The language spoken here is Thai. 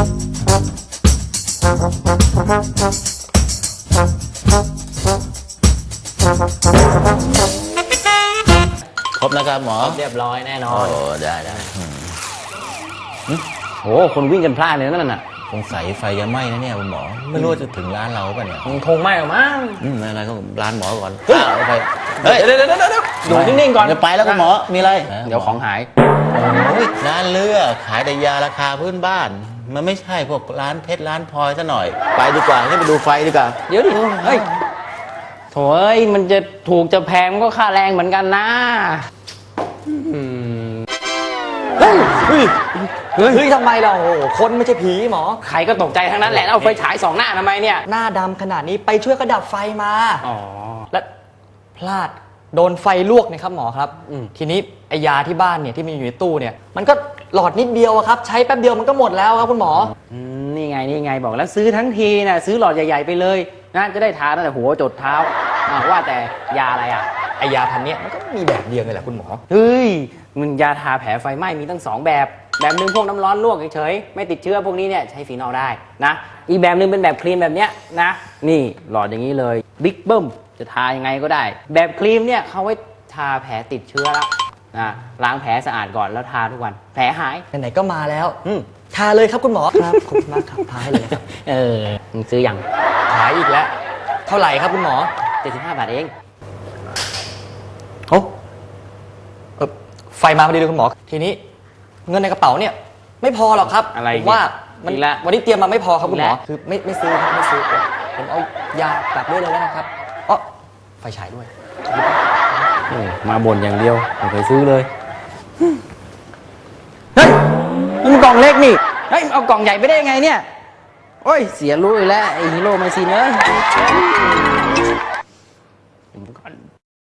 ครบนะครับหมอเรียบร้อยแน่นอโอ้นได้ได้อืมโอ้คนวิ่งกันพลาดเลยนั่นน่ะ สงสัยไฟจะไหม้นะเนี่ยคุณหมอ ไม่รู้ว่าจะถึงร้านเราป่ะเนี่ยมันคงไม่หรอกมั้งอืมไม่เป็นไรก็ร้านหมอก่อนเฮ้ยเอาไปเดี๋ยวเดี๋ยวเดี๋ยวเดี๋ยวอยู่นิ่งๆก่อนเดี๋ยวไปแล้วคุณหมอมีอะไร เดี๋ยวของหายโอ้ยร้านเลือกขายแต่ยาราคาพื้นบ้าน มันไม่ใช่พวกร้านเพชรร้านพลอยซะหน่อย ไปดีกว่าให้ไปดูไฟดีกว่าเดี๋ยวดิเฮ้ยโถ่เอ้ยมันจะถูกจะแพงมันก็ค่าแรงเหมือนกันนะอืมเฮ้ย เฮ้ย เฮ้ยทำไมเราโอ้โหคนไม่ใช่ผีหมอ ใครก็ตกใจทั้งนั้นแหละแล้วเอาไฟฉายสองหน้าทำไมเนี่ย หน้าดำขนาดนี้ไปช่วยกระดับไฟมา อ๋อ และพลาดโดนไฟลวกนะครับหมอครับ อืม ทีนี้ไอยาที่บ้านเนี่ยที่มีอยู่ในตู้เนี่ย มันก็หลอดนิดเดียวอะครับ ใช้แป๊บเดียวมันก็หมดแล้วครับคุณหมออืมนี่ไงนี่ไงบอกแล้วซื้อทั้งทีนะซื้อหลอดใหญ่ๆไปเลยนะจะได้ทานตั้งแต่หัวจดเท้าอ่าว่าแต่ยาอะไรอะไอยาพันเนี้ยมันก็มีแบบเดียวเลยแหละคุณหมอ เฮ้ยมันยาทาแผลไฟไหม้มีตั้งสองแบบแบบหนึ่งพวกน้ำร้อนลวกเฉยๆไม่ติดเชื้อพวกนี้เนี่ยใช้ฟีนอลได้นะอีกแบบหนึ่งเป็นแบบครีมแบบเนี้ยนะนี่หลอดอย่างนี้เลยบิ๊กเบิ้มจะทายังไงก็ได้ แบบครีมเนี่ยเขาไว้ทาแผลติดเชื้อแล้วนะล้างแผลสะอาดก่อนแล้วทาทุกวัน แผลหายไหนๆก็มาแล้วอืมทาเลยครับคุณหมอครับขอบคุณมากครับทาให้เลยครับเออมึงซื้อยังหายอีกแล้ว เท่าไหร่ครับคุณหมอ 75 บาทเอง โอ้เอ่อไฟมาพอดีเลยคุณหมอ ทีนี้ เงินในกระเป๋าเนี่ย ไม่พอหรอกครับอะไรผมว่ามันอีกแล้ววันนี้เตรียมมาไม่พอครับคุณหมออีกแล้ว คือไม่ไม่ซื้อครับไม่ซื้อผมเอายากลับด้วยเลยแล้วนะครับอ๋อไฟฉายด้วยเออมาบ่นอย่างเดียวไม่เคยซื้อเลย เฮ้ยมันกล่องเล็กนี่ เฮ้ยเอากล่องใหญ่ไปได้ยังไงเนี่ย โอ้ย เสียรู้อีกแล้วไอฮีโร่ไมซินเอ้ย